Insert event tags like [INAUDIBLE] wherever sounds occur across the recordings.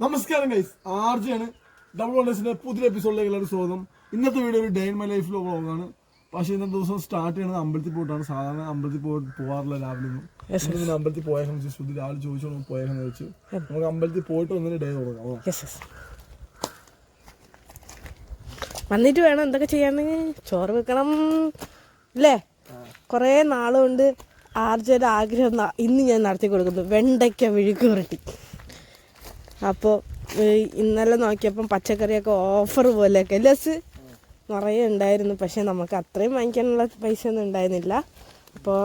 നമസ്കാരം guys ആർജയാണ് double വണ്ടേഴ്സിന്റെ പുതിയ എപ്പിസോഡിലേക്ക് എല്ലാവരും സ്വാഗതം. ഇന്നത്തെ വീഡിയോ ഒരു ഡേ ഇൻ മൈ ലൈഫിലെ വ്ളോഗാണ് പക്ഷേ ഇന്നത്തെ ദിവസം സ്റ്റാർട്ട് ചെയ്യുന്നത് അമ്പലത്തിൽ പോയിട്ടാണ്. സാധാരണ അമ്പലത്തിൽ പോയി പോകാറില്ല രാവിലെ ഒന്നും. അമ്പലത്തിൽ പോയേക്കാൻ വെച്ച് ശ്രുതി രാവിലെ ചോദിച്ചോളൂ പോയേക്കാന്ന് വെച്ച്. നമുക്ക് അമ്പലത്തിൽ പോയിട്ട് വന്നിട്ട് ഡേ തുടങ്ങാം വന്നിട്ട് വേണം എന്തൊക്കെ ചെയ്യാന്ന്. ചോറ് വെക്കണം. അല്ലേ കുറേ നാളുകൊണ്ട് ആർജയുടെ ആഗ്രഹം ഇന്ന് ഞാൻ നടത്തി കൊടുക്കുന്നു വെണ്ടയ്ക്ക വിഴുക്ക് പുരട്ടി. അപ്പോൾ ഇന്നലെ നോക്കിയപ്പം പച്ചക്കറിയൊക്കെ ഓഫർ പോലെയൊക്കെ. ലസ് നിറയെ ഉണ്ടായിരുന്നു. പക്ഷേ നമുക്ക് അത്രയും വാങ്ങിക്കാനുള്ള പൈസ ഒന്നും ഉണ്ടായിരുന്നില്ല അപ്പോൾ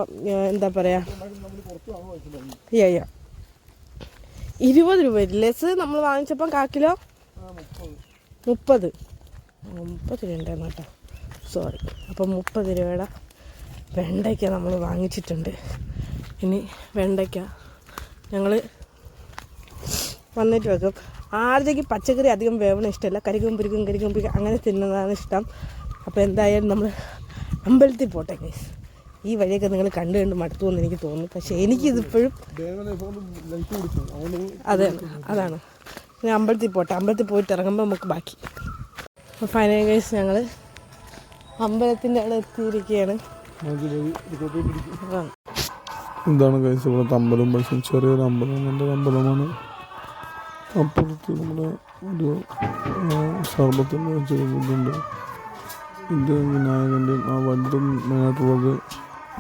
എന്താ പറയുക അയ്യോ ഇരുപത് രൂപ ലെസ് നമ്മൾ വാങ്ങിച്ചപ്പം കാക്കിലോ കിലോ? മുപ്പത്. മുപ്പത് രൂപ ഉണ്ടായിരുന്നു കേട്ടോ. സോറി അപ്പം മുപ്പത് രൂപയുടെ വെണ്ടയ്ക്ക നമ്മൾ വാങ്ങിച്ചിട്ടുണ്ട്. ഇനി വെണ്ടയ്ക്ക ഞങ്ങൾ വന്നിട്ട് വെക്കും. ആദ്യത്തേക്ക് പച്ചക്കറി അധികം വേവണ ഇഷ്ടമല്ല. കരിക്കും പിരിക്കും കരിക്കും പിരിക്കും അങ്ങനെ തിന്നുന്നതാണ് ഇഷ്ടം. അപ്പോൾ എന്തായാലും നമ്മൾ അമ്പലത്തിൽ പോട്ടെ ഗൈസ് ഈ വഴിയൊക്കെ നിങ്ങൾ കണ്ടു കണ്ട് മടുത്തു എന്ന് എനിക്ക് തോന്നുന്നു. പക്ഷേ എനിക്കിതിപ്പോഴും അതെ അതാണ്. ഞാൻ അമ്പലത്തിൽ പോട്ടെ. അമ്പലത്തിൽ പോയിട്ട് ഇറങ്ങുമ്പോൾ നമുക്ക് ബാക്കി. അപ്പോൾ ഫൈനൽ കേസ് ഞങ്ങൾ അമ്പലത്തിന്റെ അവിടെ എത്തിയിരിക്കുകയാണ്. എന്താണ് കഴിച്ച ഇവിടുത്തെ അമ്പലം. പക്ഷേ ചെറിയൊരു അമ്പലം എന്റെ അമ്പലമാണ്. അപ്പുറത്ത് നമ്മുടെ ഒരു സർബത്തിന് ചെയ്തിട്ടുണ്ട് ഇത് വിനായകന്റെയും ആ വലുതും മെയിനായിട്ടുള്ളത്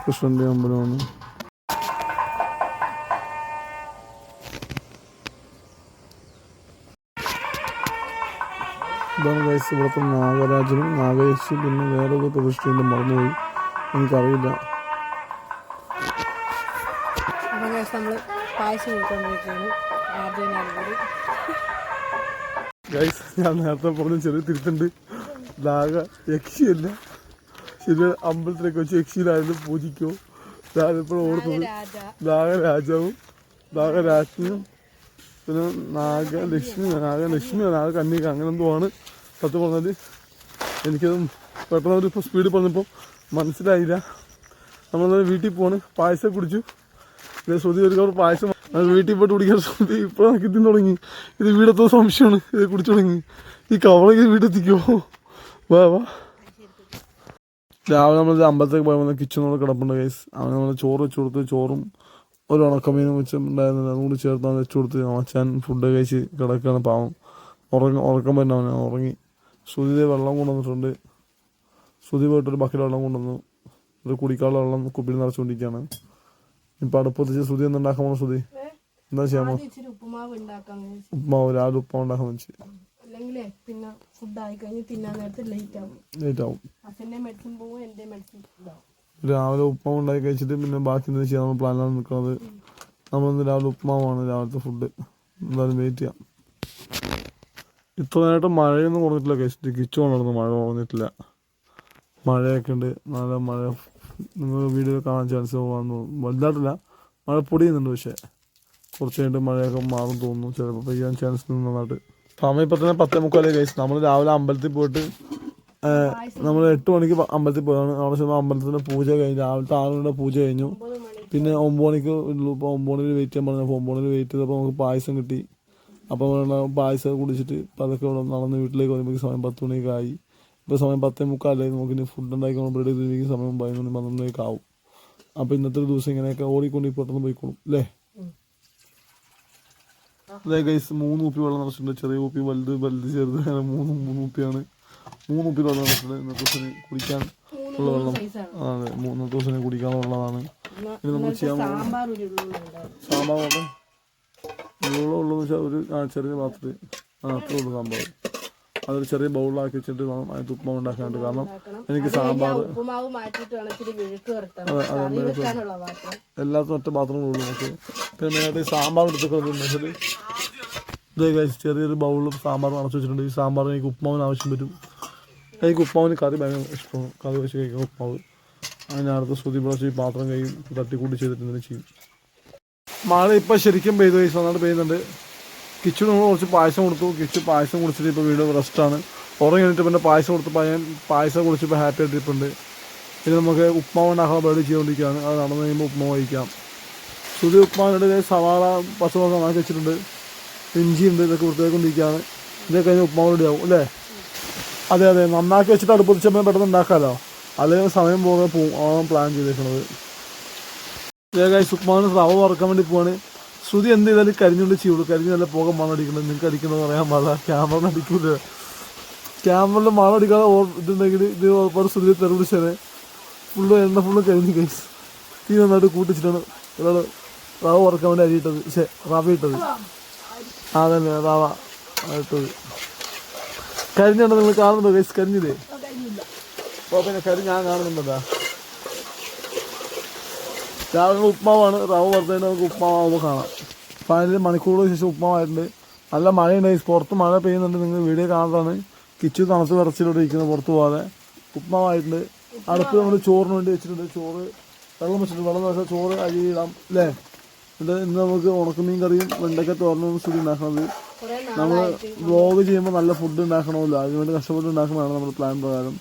കൃഷ്ണന്റെ അമ്പലമാണ്. ഇതാണ് കൈസ് ഇവിടുത്തെ നാഗരാജനും നാഗേശി പിന്നെ വേറൊരു ഒരു പ്രതിഷ്ഠയുണ്ട്. മറന്നുപോയി. എനിക്കറിയില്ല. നമ്മൾ പായസം കൊടുക്കൊണ്ടിരിക്കുകയാണ് ആദ്യം ഗൈസ് ഞാൻ നേരത്തെ പറഞ്ഞ ചെറിയ തിരുത്തുണ്ട്. നാഗ യക്ഷിയല്ല ശരി അമ്പലത്തിലേക്ക് വെച്ച് യക്ഷിയിലായിരുന്നു പൂജിക്കോ. ഞാനിപ്പോൾ ഓർത്തത് രാജ നാഗരാജാവും നാഗരാജ്ഞിയും പിന്നെ നാഗലക്ഷ്മി നാഗലക്ഷ്മി നാഗകന്യക അങ്ങനെ എന്തോ ആണ്. സത്യം പറഞ്ഞാൽ എനിക്കത് പെട്ടെന്ന് ഒരു സ്പീഡ് പറഞ്ഞപ്പോൾ മനസ്സിലായില്ല. നമ്മളത് വീട്ടിൽ പോണ് പായസം കുടിച്ചു. ശ്രുതി ഒരു കവർ പായസം വീട്ടിൽ പോയിട്ട് കുടിക്കാൻ ശ്രമിച്ചു എനിക്ക് തിന്നു തുടങ്ങി. ഇത് വീടത്തെ സംശയമാണ്. ഇത് കുടിച്ചു തുടങ്ങി. ഈ കവളൊക്കെ വീട്ടിലെത്തിക്കുമോ വാ വാ. രാവിലെ നമ്മൾ അമ്പലത്തേക്ക് പോയപ്പോൾ കിച്ചണോട് കിടപ്പുണ്ട് ഗൈസ് അവന് നമ്മൾ ചോറ് വെച്ച് കൊടുത്ത് ചോറും ഒരു ഉണക്കമീനും വെച്ച് ഉണ്ടായിരുന്നില്ല. അതും കൂടി ചേർത്ത് അവൻ വെച്ച് കൊടുത്ത് അച്ഛൻ ഫുഡ് കഴിച്ച് കിടക്കുകയാണ് പാവം. ഉറങ്ങ ഉറക്കം പറ്റുന്ന അവനെ. ഉറങ്ങി. ശ്രുതി വെള്ളം കൊണ്ടുവന്നിട്ടുണ്ട്. ശ്രുതി പോയിട്ടൊരു ബക്കറ്റ് വെള്ളം കൊണ്ടുവന്നു. ഒരു കുടിക്കാനുള്ള വെള്ളം കുപ്പിയിൽ നിറച്ചുകൊണ്ടിരിക്കുകയാണ് ഇപ്പം അടുപ്പത്തിച്ച് ശ്രുതി എന്തുണ്ടാക്കാൻ പോകണം ശ്രുതി എന്താ ചെയ്യാമോ? ഉപ്പുമാവ് രാവിലെ ഉപ്മാവ് ഉണ്ടാക്കാൻ വെച്ച്. അല്ലെങ്കിലേ പിന്നെ ഫുഡ് ആയി കഴിഞ്ഞ് തിന്നാൻ നേരത്ത് ലേറ്റ് ആവും. ലേറ്റ് ആവും. അച്ഛന്റെ മെഡിസിൻ പോവും എന്റെ മെഡിസിൻ ഇതാവും. രാവിലെ ഉപ്മാവ് ഉണ്ടാക്കി കഴിച്ചിട്ട് പിന്നെ ബാക്കി എന്താ ചെയ്യാൻ പ്ലാനാണ് നിൽക്കുന്നത്. നമ്മളിന്ന് രാവിലെ ഉപ്പുമാവാണ് രാവിലത്തെ ഫുഡ് എന്തായാലും വെയിറ്റ് ചെയ്യാം. ഇത്ര നേരമായിട്ട് മഴയൊന്നും കുറഞ്ഞിട്ടില്ല കഴിച്ചിട്ട് കിച്ചു കൊണ്ടിരുന്നു മഴ കുറഞ്ഞിട്ടില്ല. മഴയൊക്കെ ഉണ്ട്. നല്ല മഴ. നിങ്ങൾ വീഡിയോ കാണാൻ ചാൻസ് വന്നു വലുതായിട്ടില്ല. മഴ പൊടിയുന്നുണ്ട് പക്ഷേ. കുറച്ച് കഴിഞ്ഞിട്ട് മഴയൊക്കെ മാറും തോന്നുന്നു. ചിലപ്പോൾ പെയ്യാൻ ചാൻസ് നന്നായിട്ട്. സമയം ഇപ്പം തന്നെ പത്തേ മുക്കാലേ കഴിച്ചു നമ്മൾ രാവിലെ അമ്പലത്തിൽ പോയിട്ട് നമ്മൾ എട്ട് മണിക്ക് അമ്പലത്തിൽ പോയതാണ്. അവിടെ ചെന്ന് അമ്പലത്തിന്റെ പൂജ കഴിഞ്ഞു രാവിലത്തെ ആറ് പൂജ കഴിഞ്ഞു. പിന്നെ ഒമ്പത് മണിക്ക് ഉള്ളൂ. ഇപ്പോൾ ഒമ്പത് മണിയിൽ വെയിറ്റ് ചെയ്യാൻ പറഞ്ഞു. അപ്പോൾ ഒമ്പത് മണിയിൽ വെയിറ്റ് ചെയ്തപ്പോൾ നമുക്ക് പായസം കിട്ടി. അപ്പോൾ പായസം കുടിച്ചിട്ട് ഇപ്പം അതൊക്കെ ഇവിടെ നടന്ന് വീട്ടിലേക്ക് വരുമ്പോൾ സമയം പത്ത് മണിയൊക്കെ ആയി. ഇപ്പോൾ സമയം പത്തേ മുക്കാലായി നമുക്ക് ഇനി ഫുഡ് ഉണ്ടാക്കി ബ്രെഡ് ചെയ്തിരിക്കുന്ന സമയം പതിനൊന്ന് മണി ആവും. അപ്പോൾ ഇന്നത്തെ ഒരു ദിവസം ഇങ്ങനെയൊക്കെ ഓടിക്കൊണ്ട് പെട്ടെന്ന് പോയിക്കോളും. അല്ലേ അതെ ഗൈസ് മൂന്ന് കുപ്പി വെള്ളം നിറച്ചിട്ടുണ്ട്. ചെറിയ കുപ്പി വലുത് വലുത് ചെറുത്. അങ്ങനെ മൂന്ന് മൂന്ന് കുപ്പിയാണ് മൂന്ന് കുപ്പി വെള്ളം നിറച്ചിട്ടുണ്ട്. ഇന്നത്തെ ദിവസം കുടിക്കാൻ ഉള്ള വെള്ളം. അതെ. മൂന്ന് ദിവസം കുടിക്കാനുള്ളതാണ് ഇനി നമ്മൾ ചെയ്യാൻ സാമ്പാർ ഉള്ളതെന്ന് വെച്ചാൽ ഒരു ചെറിയ പാത്രത്തിൽ ആ അത്രേ ഉള്ളൂ സാമ്പാർ. അതൊരു ചെറിയ ബൗളിലാക്കി വെച്ചിട്ട് വേണം അതിന് ഉപ്പുമാവ് ഉണ്ടാക്കാനുണ്ട് കാരണം എനിക്ക് സാമ്പാർ പാത്രം. എല്ലാത്തും ഒറ്റ പാത്രമേ ഉള്ളൂ നമുക്ക്. പിന്നെ മെയിനായിട്ട് ഈ സാമ്പാർ എടുത്തിട്ടുണ്ടെന്ന് വെച്ചാൽ ഇതേ കഴിച്ച് ചെറിയൊരു ബൗളിൽ സാമ്പാർ അടച്ചു വെച്ചിട്ടുണ്ട്. ഈ സാമ്പാർ എനിക്ക് ഉപ്പുമാവിന് ആവശ്യം വരും. എനിക്ക് ഉപ്പുമാവിന് കറി ഭയങ്കര ഇഷ്ടമാണ്. കറി വെച്ച് കഴിക്കാം ഉപ്പുമാവ്. അങ്ങനെ അടുത്ത ശ്രുതി പ്രാവശ്യം ഈ പാത്രം കഴിയും തട്ടിക്കൂട്ടി ചെയ്തിട്ട് എന്തെങ്കിലും ചെയ്യും. മഴ ഇപ്പം ശരിക്കും പെയ്തു കഴിച്ചു നന്നായിട്ട് പെയ്യുന്നുണ്ട്. കിച്ചു നമ്മൾ കുറച്ച് പായസം കൊടുത്തു. കിച്ചു പായസം കുടിച്ചിട്ട് ഇപ്പോൾ വീട് റെസ്റ്റാണ്. ഉറങ്ങി കഴിഞ്ഞിട്ട് പിന്നെ പായസം കൊടുത്ത് പയ്യൻ പായസം കുടിച്ചപ്പോൾ ഹാപ്പി ആയിട്ടിരിപ്പുണ്ട് ഇനി നമുക്ക് ഉപ്മാവ് ഉണ്ടാക്കാൻ പരിപാടി ചെയ്തുകൊണ്ടിരിക്കുകയാണ് അത് നടന്നു കഴിയുമ്പോൾ ഉപ്മാവ് കഴിക്കാം. സുതി ഉപ്മാവിനിടെ സവാള പച്ചമുളക് നന്നാക്കി വെച്ചിട്ടുണ്ട്. ഇഞ്ചി ഉണ്ട് ഇതൊക്കെ വൃത്തിയാക്കൊണ്ടിരിക്കുകയാണ് ഇതൊക്കെ കഴിഞ്ഞാൽ ഉപ്മാവ് റെഡി ആവും അല്ലേ? അതെ അതെ. നന്നാക്കി വെച്ചിട്ട് അടുപ്പ് വെച്ചാൽ പെട്ടെന്ന് ഉണ്ടാക്കാമല്ലോ അല്ലെങ്കിൽ സമയം പോകാൻ പോവും ആണ് പ്ലാൻ ചെയ്തേക്കുന്നത് ഇതേ ഉപ്മാവിന് റവ വറക്കാൻ വേണ്ടി പോവാണ്. ശ്രുതി എന്ത് ചെയ്താലും കരിഞ്ഞുകൊണ്ട് ചെയ്യുള്ളൂ. കരിഞ്ഞ് നല്ല പുക അടിക്കണം. നിങ്ങൾക്ക് അടിക്കണമെന്ന് പറയാൻ പാടില്ല. ക്യാമറ അടിക്കൂല. ക്യാമറയിൽ അടിക്കാതെ ഇതുണ്ടെങ്കിൽ ഇത് ഒരുപാട് ശ്രുതി തെറിവിളിച്ചത് ഫുള്ള് എണ്ണ ഫുള്ള് കരിഞ്ഞ് കൈസ് തീ നന്നായിട്ട് കൂട്ടിച്ചിട്ടാണ് ഒരാൾ റാവ് ഉറക്കാൻ വേണ്ടി അരിയിട്ടത് ശേ റവ ഇട്ടത്. ആ തന്നെ റവ ഇട്ടത്. കരിഞ്ഞുണ്ടോ നിങ്ങൾ കാണുന്നുണ്ടോ കൈസ് കരിഞ്ഞില്ലേ? ഓ പിന്നെ കരിഞ്ഞ് ഞാൻ കാണുന്നുണ്ടോ രാവിലെ ഉപ്മാവാണ് റവ വറുത്തതിന് നമുക്ക് ഉപ്മാവുമ്പോൾ കാണാം. പതിനഞ്ച് മണിക്കൂറിന് ശേഷം ഉപ്പമായിട്ടുണ്ട് നല്ല മഴയുണ്ടായി പുറത്ത് മഴ പെയ്യുന്നുണ്ട്. നിങ്ങൾ വീഡിയോ കാണുന്നതാണ്. കിച്ചു തണുത്ത് വിറച്ചിലൂടെ ഇരിക്കുന്നത് പുറത്ത് പോകാതെ ഉപ്പമായിട്ടുണ്ട് അടുത്ത് നമ്മൾ ചോറിന് വേണ്ടി വെച്ചിട്ടുണ്ട്. ചോറ് വെള്ളം വെച്ചിട്ടുണ്ട്. വെള്ളം വെച്ചാൽ ചോറ് അരി ഇടാം. അല്ലേ? എന്നിട്ട് ഇന്ന് നമുക്ക് ഉണക്കമീൻ കറിയും വെണ്ടയ്ക്ക തോരനും സ്ഥിതി ഉണ്ടാക്കുന്നത് നമ്മൾ വ്ലോഗ് ചെയ്യുമ്പോൾ നല്ല ഫുഡ് ഉണ്ടാക്കണമല്ലോ. അതിനുവേണ്ടി കഷ്ടപ്പെട്ട് ഉണ്ടാക്കുന്നതാണ് നമ്മുടെ പ്ലാൻ പ്രകാരം.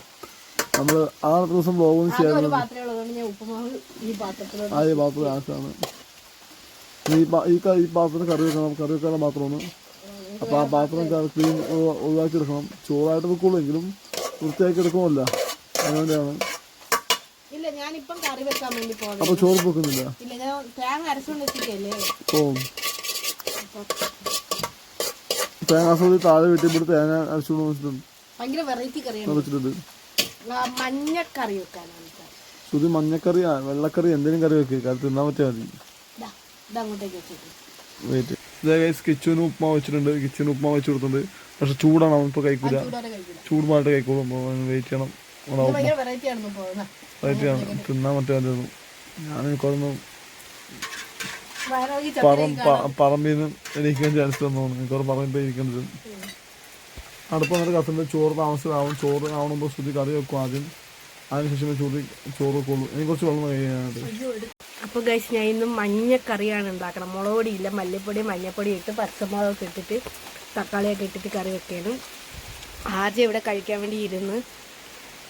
നമ്മൾ ആ ദിവസം വ്ലോഗൊന്നും ചെയ്യാൻ ആ പാത്രമേ പാത്രത്തിലാണ് ഈ ഈ പാത്രത്തിന് കറി വെക്കണം കറി വെക്കാനുള്ള പാത്രമാണ് അപ്പോൾ ആ പാത്രം ക്ലീൻ ഒഴിവാക്കി എടുക്കണം ചോറായിട്ട് വെക്കുള്ളൂ എങ്കിലും വൃത്തിയാക്കി എടുക്കുമല്ല അതുകൊണ്ടാണ് അപ്പൊ വെക്കാൻ ചോറ് പൊക്കുന്നില്ല ഓ. തേങ്ങാസോതി താഴെ ഇവിടെ തേങ്ങ അരച്ചുകൊണ്ട് വെച്ചിട്ടുണ്ട്. മഞ്ഞക്കറി വെക്കാനാണ്. ഇപ്പം. സുതി മഞ്ഞക്കറി വെള്ളക്കറി എന്തെങ്കിലും കറി വെക്കുക അത് തിന്നാൻ പറ്റിയാൽ മതി. കിച്ചന് ഉപ്മാ വെച്ചിട്ടുണ്ട്. കിച്ചന് ഉപ്മാ വെച്ച് കൊടുത്തിട്ടുണ്ട്. പക്ഷെ ചൂടാണ്. അവൻ ഇപ്പോൾ കഴിക്കൂല. ചൂട് മാറിട്ട് കഴിക്കോളും വെയിറ്റ് ചെയ്യണം. വെറൈറ്റി ആണ്. തിന്നാൻ പറ്റായിരുന്നു ഞാൻ എനിക്കൊന്ന് പറമ്പിൽ നിന്ന് ചാൻസ് തന്നു എനിക്കവിടെ പറമ്പിൽ ഇരിക്കേണ്ടത് അടുപ്പം എന്നിട്ട് കത്തുണ്ട് ചോറ് താമസമാവും ചോറ് ആവണമ്പോൾ ശ്രുതി കറി വെക്കും ആദ്യം. അതിനുശേഷം ചൂടി ചോറ് വെക്കുള്ളൂ. ഇനി കുറച്ച് വെള്ളം കഴിയാനായിട്ട് അപ്പോൾ ഗൈസ് ഞാൻ ഇന്ന് മഞ്ഞക്കറിയാണ് ഉണ്ടാക്കണം. മുളക് പൊടി ഇല്ല മല്ലിപ്പൊടി മഞ്ഞപ്പൊടി ഇട്ട് പച്ചമുളകൊക്കെ ഇട്ടിട്ട് തക്കാളിയൊക്കെ ഇട്ടിട്ട് കറി വെക്കാനും ആദ്യം ഇവിടെ കഴിക്കാൻ വേണ്ടി ഇരുന്ന്.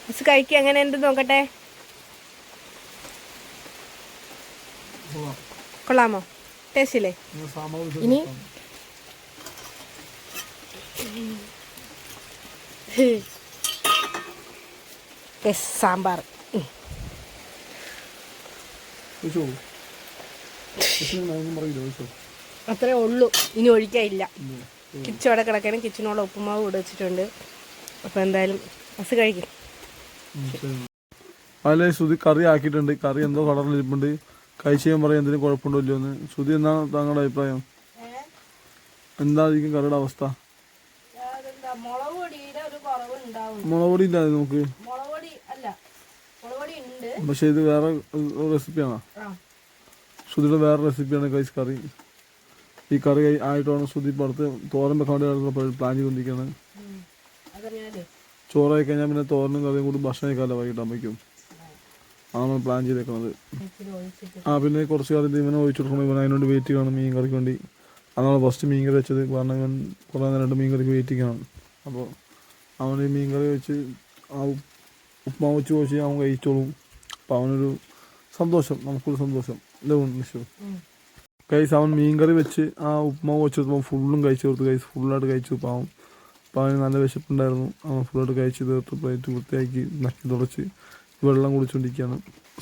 മിസ് കഴിക്കുക അങ്ങനെ എന്ത് നോക്കട്ടെ? കൊള്ളാമോ? ടേസ്റ്റില്ലേ ഇനി? [LAUGHS] സാമ്പാർ ഉം. വെച്ചോ ഒന്നും പറയില്ല വെച്ചോ അത്രേ ഉള്ളൂ. ഇനി ഒഴിക്കാനില്ല. കിച്ചു അവിടെ കിടക്കാനും കിച്ചനോട് ഉപ്പുമാവ് കൂടെ വെച്ചിട്ടുണ്ട്. അപ്പോൾ എന്തായാലും ബസ് കഴിക്കും. അതിലെ ശ്രുതി കറി ആക്കിയിട്ടുണ്ട്. കറി എന്തോ കളറിലിരിപ്പുണ്ട്. കഴിച്ച് ചെയ്യാൻ പറയാം എന്തിനും കുഴപ്പമുണ്ടോ ഇല്ലയോ എന്ന്. ശ്രുതി എന്താണ് താങ്കളുടെ അഭിപ്രായം? എന്തായിരിക്കും കറിയുടെ അവസ്ഥ? മുളക് പൊടി ഇല്ല നമുക്ക് മുളക് പൊടി അല്ല മുളക് പൊടി ഉണ്ട് പക്ഷെ ഇത് വേറെ റെസിപ്പിയാണ്? ശ്രുതിയുടെ വേറെ റെസിപ്പിയാണ് കൈസ് കറി. ഈ കറി ആയി- ആയിട്ടാണ് ശ്രുതി പടുത്ത് തോരൻ വെക്കാൻ വേണ്ടി പ്ലാൻ ചെയ്തുകൊണ്ടിരിക്കുന്നത് അതറിയാലോ ചോറായി കഴിഞ്ഞാൽ പിന്നെ തോരനും കറിയും കൂടി ഭക്ഷണം കഴിക്കാമല്ലോ വൈകിട്ടാകുമ്പോഴേക്കും ആണ് പ്ലാൻ ചെയ്തേക്കുന്നത് ആ പിന്നെ കുറച്ച് കറി ഇവനെ ഒഴിച്ചു കൊടുക്കണം ഇവൻ അതിനോട് വെയിറ്റ് ചെയ്യണം മീൻ കറിക്ക് വേണ്ടി. അതാണ് ഫസ്റ്റ് മീൻ കറി വെച്ചത്. കാരണം ഇവൻ കുറേ നേരമായിട്ട് മീൻ കറിക്ക് വെയിറ്റ് ചെയ്യണം. അപ്പോൾ അവൻ ഈ മീൻ കറി വെച്ച് ആ ഉപ്പ് ഉപ്മാവ് വെച്ച് വെച്ച് അവൻ കഴിച്ചോളും. അപ്പോൾ അവനൊരു സന്തോഷം നമുക്കൊരു സന്തോഷം. അല്ലേ നിഷു? ഉം. കൈസ് അവൻ മീൻ കറി വെച്ച് ആ ഉപ്മാവ് വെച്ച് കൊടുത്തപ്പോൾ ഫുള്ളും കഴിച്ചു കൊടുത്തു കൈസ് ഫുള്ളായിട്ട് കഴിച്ചു. പാവം അപ്പോൾ അവന് നല്ല വിശപ്പുണ്ടായിരുന്നു. അവൻ ഫുള്ളായിട്ട് കഴിച്ച് തീർത്ത്. പ്ലേറ്റ് വൃത്തിയാക്കി നക്കി തുടച്ച് വെള്ളം കുടിച്ചുകൊണ്ടിരിക്കുകയാണ്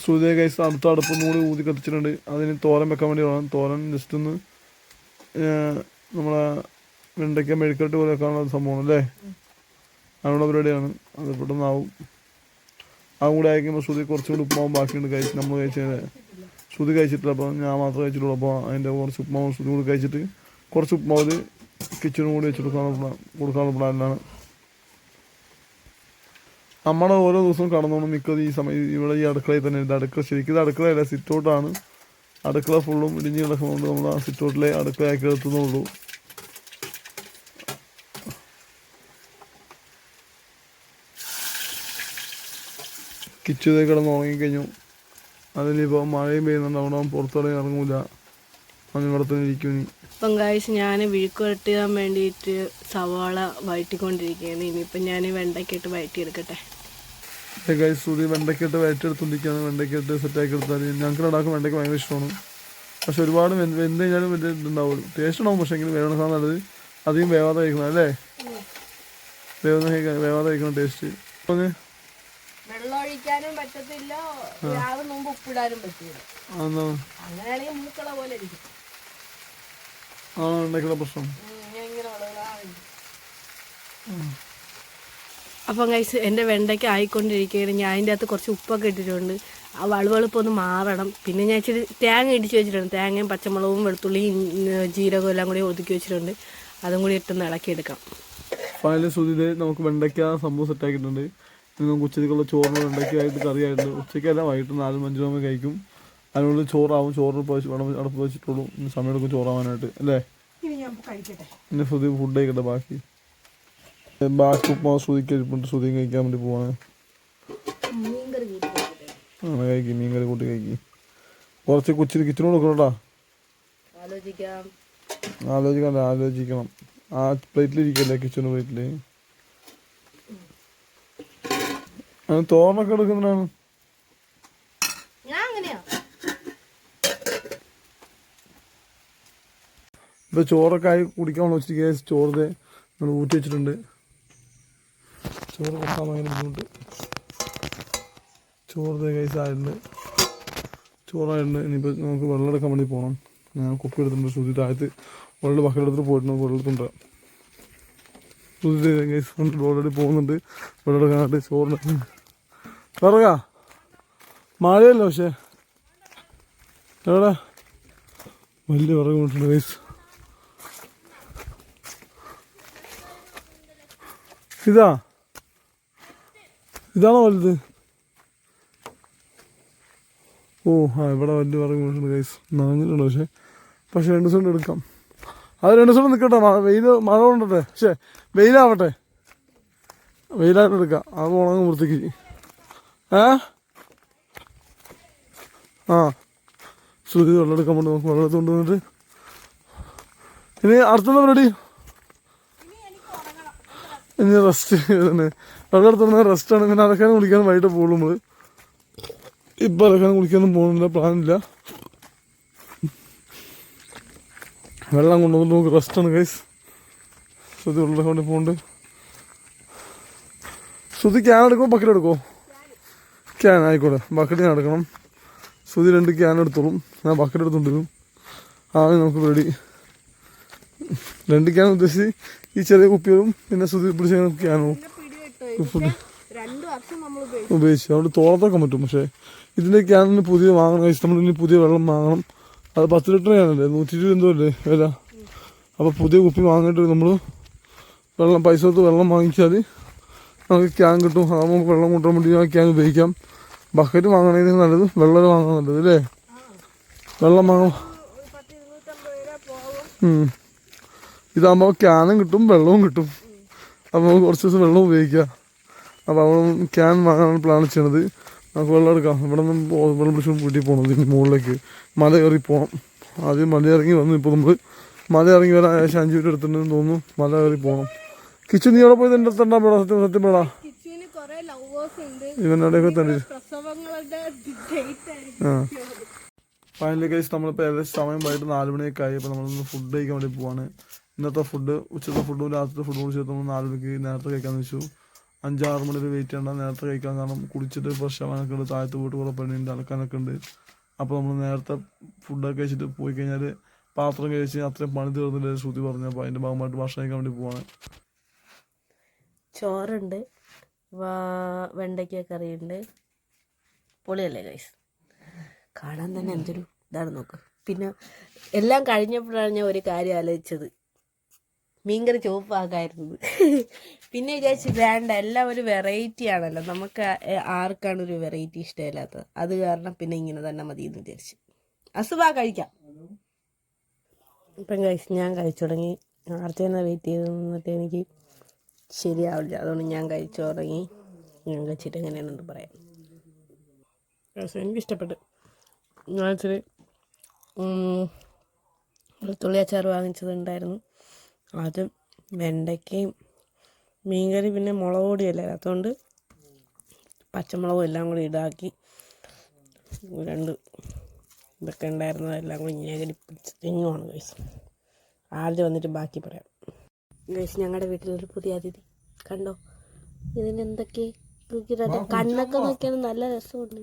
സൂര്യ കൈസ് അടുത്ത അടുപ്പ് കൂടി ഊതി കത്തിച്ചിട്ടുണ്ട്. അതിന് തോരൻ വെക്കാൻ വേണ്ടി വേണം തോരൻ ജസ്റ്റ് ഒന്ന് നമ്മളെ വെണ്ടയ്ക്ക മെഴുക്കട്ട് പോലെ വെക്കാനുള്ള സംഭവമാണ് അല്ലേ അതിനുള്ള പരിപാടിയാണ്. അത് പെട്ടെന്നാവും. അതും കൂടി അയക്കുമ്പോൾ ശ്രുതി കുറച്ചും കൂടി ഉപ്മാവും ബാക്കിയുണ്ട് കഴിച്ച് നമ്മൾ കഴിച്ചത് ശ്രുതി കഴിച്ചിട്ടില്ല. അപ്പോൾ ഞാൻ മാത്രമേ കഴിച്ചിട്ടുള്ളൂ. അപ്പോൾ അതിന്റെ കുറച്ച് ഉപ്പുമാവും ശ്രുതി കൂടി കഴിച്ചിട്ട് കുറച്ച് ഉപ്പുമാവ് കിച്ചണും കൂടി വെച്ച് കൊടുക്കാനുള്ള പ്ലാൻ കൊടുക്കാനുള്ള പ്ലാനിലാണ് നമ്മുടെ ഓരോ ദിവസവും കടന്നോണം മിക്കത് ഈ സമയം ഇവിടെ ഈ അടുക്കളയിൽ തന്നെ ഉണ്ട് അടുക്കള ശരിക്കും അടുക്കളയല്ല സിറ്റ് ഔട്ടാണ് അടുക്കള ഫുള്ളും ഇടിഞ്ഞ് കിടക്കുന്നതുകൊണ്ട് നമ്മൾ ആ സിറ്റ് ഔട്ടിലെ അടുക്കളയാക്കി എടുത്തുന്നുള്ളൂ കിച്ചുതേ കിടന്ന് ഉറങ്ങിക്കഴിഞ്ഞു. അതിലിപ്പോൾ മഴയും പെയ്യുന്നുണ്ട്. അവിടെ പുറത്തിറങ്ങി ഇറങ്ങൂല. അവൻ ഇവിടെ തന്നെ ഇരിക്കും ഇനി. ഇപ്പം കാഴ്ച ഞാൻ വിഴുക്ക് വരട്ടിയാൻ വേണ്ടിയിട്ട് സവാള വഴറ്റിക്കൊണ്ടിരിക്കുകയാണ്. ഇനിയിപ്പം ഞാൻ വെണ്ടയ്ക്കിട്ട് വഴറ്റിയെടുക്കട്ടെ. ഗൈസ് സൂര്യ വെണ്ടയ്ക്കിട്ട് വയറ്റെടുത്തോണ്ടിരിക്കുകയാണ് വെണ്ടയ്ക്കിട്ട് സെറ്റാക്കി എടുത്താൽ ഞങ്ങൾക്ക് ഉണ്ടാക്കും വെണ്ടയ്ക്ക് ഭയങ്കര ഇഷ്ടമാണ് പക്ഷെ ഒരുപാട് വെന്ത് കഴിഞ്ഞാലും വലിയ ഇതുണ്ടാവും ടേസ്റ്റ് ഉണ്ടാവും പക്ഷേ എങ്കിലും വേണം നല്ലത് അധികം വേവാതെ കഴിക്കണം അല്ലേ വേവുന്ന വേവാതെ കഴിക്കണം ടേസ്റ്റ് ഒന്ന് വെള്ളം ഒഴിക്കാനും പറ്റത്തില്ല. രാവിലെ മുമ്പ് ഉപ്പിടാനും പറ്റില്ല. അങ്ങനെയാണെങ്കിൽ മൂക്കള പോലെ ഇരിക്കും. പ്രശ്നം? ഞാൻ ഇങ്ങനെ അപ്പം കഴിച്ച് എന്റെ വെണ്ടയ്ക്ക് ആയിക്കൊണ്ടിരിക്കുകയാണ്. ഞാൻ അതിന്റെ അകത്ത് കുറച്ച് ഉപ്പൊക്കെ ഇട്ടിട്ടുണ്ട്. ആ വളുവളുപ്പ് ഒന്ന് മാറണം. പിന്നെ ഞാൻ ഇച്ചിരി തേങ്ങ ഇടിച്ച് വെച്ചിട്ടുണ്ട്. തേങ്ങയും പച്ചമുളകും വെളുത്തുള്ളിയും ജീരകവും എല്ലാം കൂടി ഒതുക്കി വെച്ചിട്ടുണ്ട്. അതും കൂടി ഇട്ടൊന്ന് ഇളക്കിയെടുക്കാം. ഫൈനലി സുധിത് നമുക്ക് വെണ്ടയ്ക്ക സംഭവം സെറ്റ് നമുക്ക് ഉച്ചയ്ക്കുള്ള ചോറിന് വെണ്ടയ്ക്കായിട്ട് കറിയായിട്ട് ഉച്ചയ്ക്കല്ല വൈകിട്ട് നാലും അഞ്ചു മണി കഴിക്കും. അതിനുള്ളിൽ ചോറാവും. ചോറ് പോയി വെള്ളം അടുപ്പ് വെച്ചിട്ടുള്ളൂ. സമയമെടുക്കും ചോറാവാനായിട്ട്. അല്ലേ? പിന്നെ ശ്രുതി ഫുഡ് കഴിക്കട്ടെ ബാക്കി. ബാക്കി ഉപ്പുമാവ് ശ്രുതിക്ക് ഇരിപ്പുണ്ട്. ശ്രുതിയും കഴിക്കാൻ വേണ്ടി പോവാണ്. മീൻകറി അങ്ങനെ കഴിക്കും. മീൻ കറി കൂട്ടി കഴിക്കും. കുറച്ച് കൊച്ചിന് കിച്ചനോട് കൊടുക്കണോട്ടാ ആലോചിക്കാം. ആലോചിക്കണ്ട. ആലോചിക്കണം. ആ പ്ലേറ്റിലിരിക്കല്ലേ കിച്ചൺ പ്ലേറ്റിൽ തോരണൊക്കെ എടുക്കുന്നതാണ്. ഞാൻ അങ്ങനെയാ ഇപ്പൊ ചോറൊക്കെ ആയി കുടിക്കാൻ വെച്ചിരിക്കുക ചോറ് നമ്മൾ ഊറ്റി വെച്ചിട്ടുണ്ട്. ചോറ് കൊടുക്കാൻ ഭയങ്കര ബുദ്ധിമുട്ട്. ചോറ് കൈസ് ആയിട്ടുണ്ട്. ചോറായിട്ടുണ്ട്. ഇനിയിപ്പോൾ നമുക്ക് വെള്ളം എടുക്കാൻ വേണ്ടി പോകണം ഞാൻ കുപ്പി എടുത്തിട്ടുണ്ട്. ശ്രുതി താഴത്ത് വെള്ളം ബക്കറ്റ് എടുത്തിട്ട് പോയിട്ടുണ്ട്. വെള്ളം എടുത്തിട്ടുണ്ട്. ശ്രുതി കൈസ് ഓൾറെഡി പോകുന്നുണ്ട്. വെള്ളം എടുക്കാനായിട്ട് ചോറിന് വിറകാ മഴയല്ലോ പക്ഷേ? എവിടെ? വലിയ വിറക് വീണിട്ടുണ്ട് കൈസ് ഇതാ. ഇതാണോ വലുത്? ഓ ആ ഇവിടെ വലിയ പറഞ്ഞു വീണിട്ടുണ്ട് ഗൈസ് നനഞ്ഞിട്ടുണ്ട് പക്ഷേ. പക്ഷേ രണ്ട് ദിവസം എടുക്കാം. അത് രണ്ട് ദിവസം നിൽക്കട്ടെ മ- വെയിൽ മഴ കൊണ്ടട്ടെ. പക്ഷേ വെയിലാവട്ടെ. വെയിലായിട്ട് എടുക്കാം അത് ഉണങ്ങും വൃത്തിക്ക് ഏ ആ. ശ്രുതി വെള്ളം എടുക്കാൻ വേണ്ടി നമുക്ക് വെള്ളം എടുത്തുകൊണ്ട് വന്നിട്ട്. ഇനി അടുത്തുന്ന പരിപാടി? ഇനി റെസ്റ്റ് തന്നെ വെള്ളം എടുത്തുന്ന റെസ്റ്റ് ആണ്. പിന്നെ അലക്കാനും കുളിക്കാനും വൈകിട്ട് പോകുള്ളൂ നമ്മൾ. ഇപ്പം അലക്കാനും കുളിക്കാനും പോകുന്നില്ല പ്ലാനില്ല വെള്ളം കൊണ്ടുവന്നിട്ട് നമുക്ക് ആണ് ഗൈസ് ശ്രുതി വെള്ളം കൊണ്ട് പോകുന്നുണ്ട് ശ്രുതി ക്യാൻ എടുക്കുമോ ബക്കറ്റ് എടുക്കുമോ ക്യാൻ ആയിക്കോട്ടെ. ബക്കറ്റ് ഞാൻ എടുക്കണം. സുതി രണ്ട് ക്യാൻ എടുത്തോളും. ഞാൻ ബക്കറ്റ് എടുത്തോണ്ടിരും. ആണ് നമുക്ക് റെഡി രണ്ട് ക്യാൻ ഉദ്ദേശിച്ച് ഈ ചെറിയ കുപ്പികളും പിന്നെ സുതി പിടിച്ച ക്യാനും ഉപയോഗിച്ചു. അതുകൊണ്ട് തോളത്തൊക്കെ പറ്റും. പക്ഷേ ഇതിന്റെ ക്യാനിന് പുതിയ വാങ്ങണം. കഴിച്ച് നമ്മൾ ഇനി പുതിയ വെള്ളം വാങ്ങണം. അത് പത്ത് ലിറ്റർ ക്യാനല്ലേ നൂറ്റി ഇരുപത് എന്തോ അല്ലേ വില? അപ്പോൾ പുതിയ കുപ്പി വാങ്ങിയിട്ട് നമ്മൾ വെള്ളം പൈസ കൊടുത്ത് വെള്ളം വാങ്ങിച്ചാൽ നമുക്ക് ക്യാൻ കിട്ടും. അത് നമുക്ക് വെള്ളം കൂട്ടാൻ വേണ്ടി ആ ക്യാൻ ഉപയോഗിക്കാം. ബക്കറ്റ് വാങ്ങണേലും നല്ലത്. വെള്ളം വാങ്ങാൻ നല്ലത് അല്ലേ വെള്ളം വാങ്ങണം. ഇതാകുമ്പോൾ ക്യാനും കിട്ടും വെള്ളവും കിട്ടും. അപ്പോൾ നമുക്ക് കുറച്ച് ദിവസം വെള്ളം ഉപയോഗിക്കാം. അപ്പോൾ അവിടെ ക്യാൻ വാങ്ങാനാണ് പ്ലാൻ ചെയ്യണത് നമുക്ക് വെള്ളം എടുക്കാം. ഇവിടെ നിന്ന് വെള്ളം പിടിച്ച് വീട്ടിൽ പോകണം ഇതിന്റെ മുകളിലേക്ക് മല കയറി പോകണം ആദ്യം മല ഇറങ്ങി വന്നു. ഇപ്പോൾ നമ്മൾ മല ഇറങ്ങി വരാൻ ഏകദേശം അഞ്ച് മിനിറ്റ് എടുത്തിട്ടുണ്ടെന്ന് തോന്നുന്നു. മല കയറി പോകണം നീ അവിടെ പോയി തന്നെ തണ്ടാ മേടാ സത്യം സത്യം മേടാ അവിടെയൊക്കെ തന്നെ ആ. ഫൈനലി കഴിച്ച് നമ്മളിപ്പോൾ ഏകദേശം സമയം വൈകിട്ട് നാല് മണിയൊക്കെ ആയി. അപ്പോൾ നമ്മളൊന്ന് ഫുഡ് കഴിക്കാൻ വേണ്ടി പോവാണ്. ഇന്നത്തെ ഫുഡ് ഉച്ചത്തെ ഫുഡും രാത്രി ഫുഡും കൂടി ചേർത്ത് നമ്മൾ നാല് മണിക്ക് നേരത്തെ കഴിക്കാമെന്ന് വെച്ചു. അഞ്ചാറ് മണി വരെ വെയിറ്റ് ചെയ്യണ്ട. നേരത്തെ കഴിക്കാൻ കാരണം കുടിച്ചിട്ട് ഫ്രഷ് ആവാനൊക്കെ ഉണ്ട്. താഴത്ത് പോയിട്ട് കുറേ പണിയുണ്ട്. അലക്കാനൊക്കെ ഉണ്ട്. അപ്പോൾ നമ്മൾ നേരത്തെ ഫുഡൊക്കെ കഴിച്ചിട്ട് പോയി കഴിഞ്ഞാൽ പാത്രം കഴിച്ച് അത്രയും പണി തീർന്നില്ല? ശ്രുതി പറഞ്ഞു അപ്പോൾ അതിന്റെ ഭാഗമായിട്ട് ഭക്ഷണം കഴിക്കാൻ വേണ്ടി പോവാണ്. ചോറുണ്ട് വെണ്ടയ്ക്ക കറിയുണ്ട്. പൊളിയല്ലേ ഗൈസ് കാണാൻ തന്നെ എന്തൊരു ഇതാണ് നോക്ക്. പിന്നെ എല്ലാം കഴിഞ്ഞപ്പോഴാണ് ഞാൻ ഒരു കാര്യം ആലോചിച്ചത്. മീൻകറി ചുവപ്പാക്കായിരുന്നത് പിന്നെ വിചാരിച്ച് വേണ്ട എല്ലാം ഒരു വെറൈറ്റി ആണല്ലോ. നമുക്ക് ആർക്കാണ് ഒരു വെറൈറ്റി ഇഷ്ടമില്ലാത്തത്? അത് കാരണം പിന്നെ ഇങ്ങനെ തന്നെ മതി എന്ന് വിചാരിച്ചു. അസുഖ കഴിക്കാം. ഇപ്പം കഴിച്ച് ഞാൻ കഴിച്ചു തുടങ്ങി. ആർച്ചേനെ വെയിറ്റ് ചെയ്ത്. നിന്നിട്ട് എനിക്ക് ശരിയാവില്ല. അതുകൊണ്ട് ഞാൻ കഴിച്ചു തുടങ്ങി. ഞാൻ കഴിച്ചിട്ട് എങ്ങനെയാണെന്ന് പറയാം. എനിക്കിഷ്ടപ്പെട്ട്. ഞാൻ ഇച്ചിരി വെളുത്തുള്ളി അച്ചാർ വാങ്ങിച്ചതുണ്ടായിരുന്നു. അതും വെണ്ടയ്ക്കയും മീൻകറി പിന്നെ മുളക് പൊടിയല്ലേ. അതുകൊണ്ട് പച്ചമുളകും എല്ലാം കൂടി ഇടാക്കി രണ്ട് ഇതൊക്കെ ഉണ്ടായിരുന്നതെല്ലാം കൂടി ഞെകടി പിടിച്ച് തെങ്ങുമാണ് കഴിച്ചത് ആദ്യം വന്നിട്ട് ബാക്കി പറയാം. ഗൈസ് ഞങ്ങളുടെ വീട്ടിലൊരു പുതിയ അതിഥി. കണ്ടോ? ഇതിനെന്തൊക്കെ കണ്ണൊക്കെ നോക്കിയാൽ നല്ല രസമുണ്ട്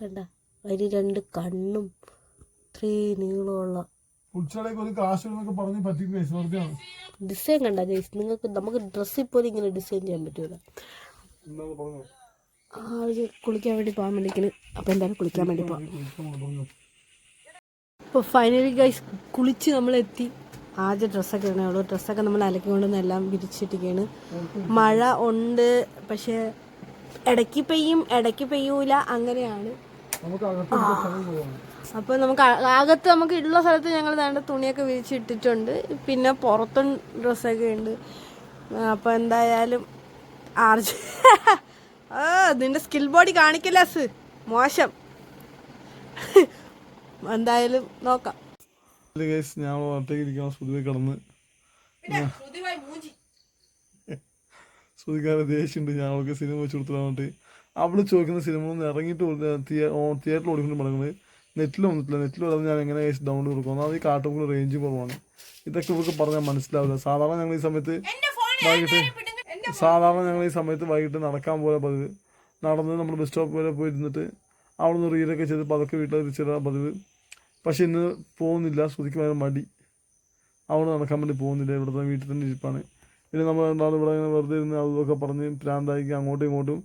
കണ്ട? അതിന് രണ്ട് കണ്ണും ഇത്രേ നീളമുള്ള ഡിസൈൻ കണ്ട ഗൈസ്? നിങ്ങൾക്ക് നമുക്ക് ഡ്രസ്സിൽ പോലും ഇങ്ങനെ ഡിസൈൻ ചെയ്യാൻ പറ്റൂല. കുളിക്കാൻ വേണ്ടി പോകാൻ വേണ്ടിക്കണ് അപ്പം എന്തായാലും കുളിക്കാൻ വേണ്ടി പോവാം. അപ്പോൾ ഫൈനലി ഗൈസ് കുളിച്ച് നമ്മളെത്തി. ആദ്യം ഡ്രസ്സൊക്കെ ഇടണേ ഉള്ളൂ. ഡ്രസ്സൊക്കെ നമ്മൾ അലക്കി കൊണ്ടുവന്ന് എല്ലാം വിരിച്ചിട്ടിരിക്കുകയാണ് മഴ ഉണ്ട് പക്ഷേ ഇടയ്ക്ക് പെയ്യും ഇടയ്ക്ക് പെയ്യൂല അങ്ങനെയാണ്. അപ്പോൾ നമുക്ക് അകത്ത് നമുക്ക് ഉള്ള സ്ഥലത്ത് ഞങ്ങൾ വേണ്ട തുണിയൊക്കെ വിരിച്ചിട്ടിട്ടുണ്ട്. പിന്നെ പുറത്തും ഡ്രസ്സൊക്കെ ഉണ്ട്. അപ്പോൾ എന്തായാലും ആർജ് [LAUGHS] ആ നിന്റെ സ്കിൽ ബോഡി കാണിക്കില്ല മോശം. എന്തായാലും നോക്കാം. കേസ് ഞാൻ ഇരിക്കണം കിടന്ന്. ദേഷ്യമുണ്ട്. ഞങ്ങൾക്ക് സിനിമ വെച്ച് കൊടുത്തു പറഞ്ഞിട്ട് അവിടെ ചോദിക്കുന്ന സിനിമ ഒന്ന് ഇറങ്ങിയിട്ട് തിയേറ്ററിൽ ഓടിക്കൊണ്ട് മടങ്ങുന്നത് നെറ്റിൽ വന്നിട്ടില്ല. നെറ്റിൽ വരാതെ ഞാൻ എങ്ങനെ ഡൗൺലോഡ് കൊടുക്കും അത് ഈ കാട്ടും കൂടി റേഞ്ച് കുറവാണ്. ഇതൊക്കെ ഇവർക്ക് പറഞ്ഞാൽ മനസ്സിലാവില്ല. സാധാരണ ഞങ്ങൾ ഈ സമയത്ത് വൈകിട്ട് സാധാരണ ഞങ്ങൾ ഈ സമയത്ത് വൈകിട്ട് നടക്കാൻ പോലെ പതിവ്. നടന്ന് നമ്മൾ ബസ് സ്റ്റോപ്പ് വരെ പോയിരുന്നിട്ട് അവിടെ നിന്ന് റീലൊക്കെ ചെയ്ത് പതൊക്കെ വീട്ടിൽ തിരിച്ചിടാൻ പതിവ്. പക്ഷെ ഇന്ന് പോകുന്നില്ല ശ്രുതിക്ക് ഭയങ്കര മടി. അവിടെ നടക്കാൻ വേണ്ടി പോകുന്നില്ല ഇവിടുത്തെ വീട്ടിൽ തന്നെ ഇരിപ്പാണ്. പിന്നെ നമ്മൾ രണ്ടാളും ഇവിടെ ഇങ്ങനെ വെറുതെ ഇരുന്ന് അതൊക്കെ പറഞ്ഞ് പ്രാന്തായിരിക്കും അങ്ങോട്ടും ഇങ്ങോട്ടും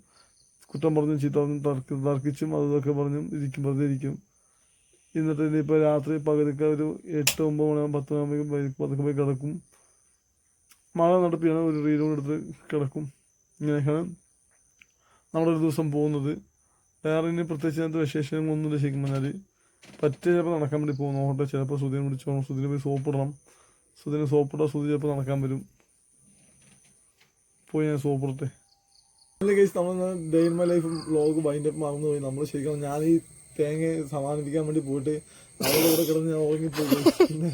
കുറ്റം പറഞ്ഞും ചീത്ത പറഞ്ഞും തർക്കി തർക്കിച്ചും അതൊക്കെ പറഞ്ഞും ഇരിക്കും വെറുതെ ഇരിക്കും. എന്നിട്ട് ഇനിയിപ്പോൾ രാത്രി പകലൊക്കെ ഒരു എട്ട് ഒമ്പത് മണിയാകുമ്പോൾ പത്ത് മണിയാകുമ്പോഴേക്കും പതുക്കെ പോയി കിടക്കും. മഴ നടപ്പിയാണ് ഒരു റീലും എടുത്ത് കിടക്കും. ഇങ്ങനെയൊക്കെയാണ് നമ്മളൊരു ദിവസം പോകുന്നത്. വേറെ ഇനി പ്രത്യേകിച്ച് അതിനകത്ത് വിശേഷങ്ങളൊന്നുമില്ല ശരിക്കും പറഞ്ഞാൽ പറ്റിയ ചിലപ്പോൾ നടക്കാൻ വേണ്ടി പോകും നോക്കട്ടെ ചിലപ്പോൾ സുധീനെ വിളിച്ചോണം സുധീനെ പോയി സോപ്പ് ഇടണം. സുധീനെ സോപ്പ് ഇടാൻ സുധി ചിലപ്പോൾ നടക്കാൻ വരും. പോയി ഞാൻ സോപ്പ് ഇടട്ടെ. കേസ് നമ്മൾ day in my life vlog ബൈൻഡപ്പ് മറന്നു പോയി നമ്മൾ ശരിക്കും ഞാൻ ഈ തേങ്ങ സമാനിപ്പിക്കാൻ വേണ്ടി പോയിട്ട് അവളുടെ കൂടെ കിടന്ന് ഞാൻ ഉറങ്ങിപ്പോയി. പിന്നെ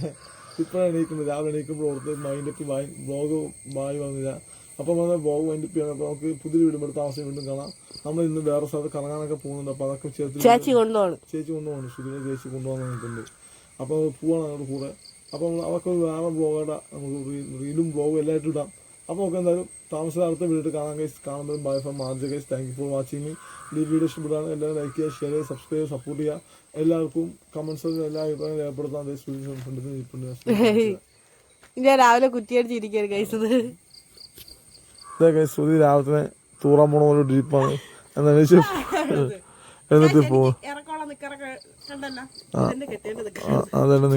ഇപ്പോഴാണ് എണീക്കുന്നത്. രാവിലെ എണീക്കുമ്പോൾ ഓർത്ത് മൈൻഡപ്പ് ബ്ലോഗ് ബായി വന്നില്ല. അപ്പം അത് വ്ലോഗ് മൈൻഡപ്പ് ചെയ്യണം. അപ്പോൾ നമുക്ക് പുതിയ വീടും എടുത്ത് താമസം വീണ്ടും കാണാം. നമ്മൾ ഇന്ന് വേറെ സ്ഥലത്ത് കറങ്ങാനൊക്കെ പോകുന്നുണ്ട്. അപ്പോൾ അതൊക്കെ ചേർത്ത് ചേച്ചി കൊണ്ടുപോകണം ചേച്ചി കൊണ്ടുപോകണം സുധിനെ ചേച്ചി കൊണ്ടുപോകാൻ വന്നിട്ടുണ്ട് അപ്പോൾ പോവാണ് അവരുടെ കൂടെ. അപ്പൊ അതൊക്കെ വേറെ ബ്ലോഗായിട്ട് നമുക്ക് റീലും ബ്ലോഗും എല്ലായിട്ടും ഇടാം. അപ്പോൾ നമുക്ക് എന്തായാലും താമസം അടുത്ത വീഡിയോ കാണാൻ കഴിച്ച് കാണുമ്പോഴും bye from Marj guys thank you for watching ഈ വീഡിയോ ഇഷ്ടപ്പെടാണ് എല്ലാവരും ലൈക്ക് ചെയ്യുക ഷെയർ ചെയ്യുക സബ്സ്ക്രൈബ് ചെയ്യുക സപ്പോർട്ട് ചെയ്യുക. എല്ലാവർക്കും കമൻസ് എല്ലാ അഭിപ്രായം രേഖപ്പെടുത്താൻ [LAUGHS] ഞാൻ രാവിലെ കുറ്റിയടിച്ചിരിക്കുകയാണ് കഴിച്ചത് ഇതൊക്കെ ശ്രുതി രാവിലെ തൂറാൻ പോണ പോലെ ഡീപ്പാണ് എന്നാണ് എന്നിട്ട് കെട്ടേണ്ടത്. അതന്നെ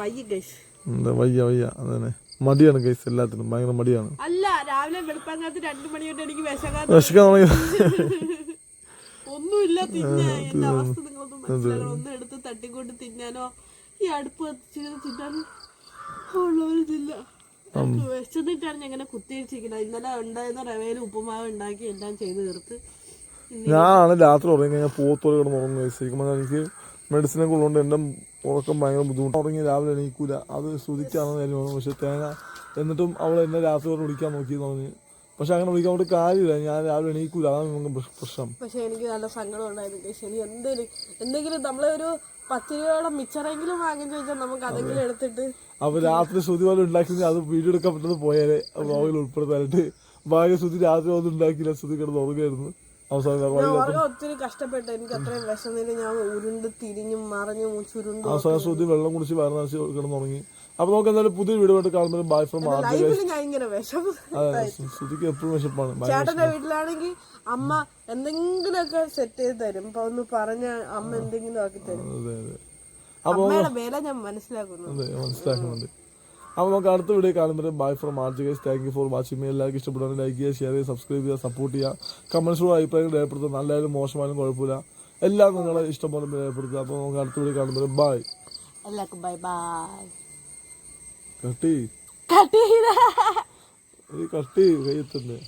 വയ്യ ഗൈസ് എന്താ വയ്യ വയ്യ അതന്നെ. മടിയാണ് കേസ് എല്ലാത്തിനും. ഭയങ്കര മടിയാണ്. അല്ല രാവിലെ വെളുപ്പാങ്ങാത്ത് രണ്ടു മണി തൊട്ട് എനിക്ക് വിശക്കാൻ തുടങ്ങി. ഒന്നുമില്ല ഒന്നും എടുത്ത് തട്ടിക്കൊണ്ട് തിന്നാനോ ഈ അടുപ്പ് തിന്നാനോ ഉള്ളവരിതില്ല വിശന്നിട്ടാണ് ഞാൻ ഇന്നലെ ഉണ്ടായിരുന്ന റവയിൽ ഉപ്പുമാവ് ഉണ്ടാക്കി എല്ലാം ചെയ്ത് തീർത്ത് ഞാനാണ് രാത്രി ഉറങ്ങി പോത്തോടെ കിടന്ന് ഉറങ്ങുന്നത്. ശരിക്കും പറഞ്ഞാൽ എനിക്ക് മെഡിസിനൊക്കെ ഉള്ളതുകൊണ്ട് എന്റെ ഉറക്കം ഭയങ്കര ബുദ്ധിമുട്ട് ഉറങ്ങി രാവിലെ എണീക്കൂല. അത് ശ്രുതിക്കാണെന്ന് കാര്യമാണ് പക്ഷെ തേങ്ങ എന്നിട്ടും അവൾ എന്നെ രാത്രി കൊണ്ട് വിളിക്കാൻ നോക്കി പറഞ്ഞ്. പക്ഷെ അങ്ങനെ വിളിക്കാൻ കൊണ്ട് കാര്യമില്ല. ഞാൻ രാവിലെ എണീക്കൂല. അതാണ് നമുക്ക് പ്രശ്നം. പക്ഷെ എനിക്ക് നല്ല സങ്കടം ഉണ്ടായിരുന്നു. എന്തെങ്കിലും എന്തെങ്കിലും നമ്മളെ ഒരു പത്ത് രൂപയോളം മിച്ചറെങ്കിലും വാങ്ങി ചോദിച്ചാൽ നമുക്ക് അതെങ്കിലും എടുത്തിട്ട് അപ്പോൾ രാത്രി ശ്രുതി പോലെ ഉണ്ടാക്കി അത് വീഡിയോ എടുക്കാൻ പറ്റുന്നത് പോയാലേ വ്ളോഗിൽ ഉൾപ്പെടുത്താനായിട്ട്. ഭാഗ്യ ശ്രുതി രാത്രി ഒന്നും ഉണ്ടാക്കിയില്ല ശ്രുതി കിടന്ന് ഉറങ്ങായിരുന്നു. അവസാനം ഒത്തിരി കഷ്ടപ്പെട്ടു. എനിക്ക് അത്രയും വിശന്നില്ല ഞാൻ ഉരുണ്ട് തിരിഞ്ഞും മറിഞ്ഞും ചുരുണ്ടും അവസാനം ശ്രുതി വെള്ളം കുടിച്ച് വയറുനാശി കിടന്നുറങ്ങി. അപ്പൊ നമുക്ക് എന്തായാലും പുതിയ വീഡിയോ ആയിട്ട് കാണുമ്പോൾ ബൈ ഫ്രം ശ്രുതിക്ക് എപ്പോഴും വിശപ്പാണ്. ചേട്ടന്റെ വീട്ടിലാണെങ്കിൽ അമ്മ എന്തെങ്കിലുമൊക്കെ സെറ്റ് ചെയ്ത് തരും. ഇപ്പൊ ഒന്ന് പറഞ്ഞ അമ്മ എന്തെങ്കിലും ആക്കി തരും. അതെ അതെ. അമ്മയുടെ വില ഞാൻ മനസ്സിലാക്കുന്നു. അതെ മനസ്സിലാക്കുന്നുണ്ട്. അപ്പോൾ നമുക്ക് അടുത്ത വീഡിയോ കാണുമ്പോൾ bye from ആർജ് guys thank you for watching me എല്ലാവർക്കും ഇഷ്ടപ്പെടുന്ന ലൈക്ക് ചെയ്യുക ഷെയർ ചെയ്യുക സബ്സ്ക്രൈബ് ചെയ്യുക സപ്പോർട്ട് ചെയ്യുക. കമൻസിലൂടെ അഭിപ്രായങ്ങൾ രേഖപ്പെടുത്തുക. നല്ലതായാലും മോശമായാലും കുഴപ്പമില്ല. എല്ലാം നിങ്ങളെ ഇഷ്ടംപോലെ രേഖപ്പെടുത്തുക. അപ്പോൾ നമുക്ക് അടുത്ത വീഡിയോ കാണുമ്പോൾ ബൈ എല്ലാവർക്കും ബൈ ബൈ കട്ടി കട്ടി കട്ടി കയ്യത്തന്നെ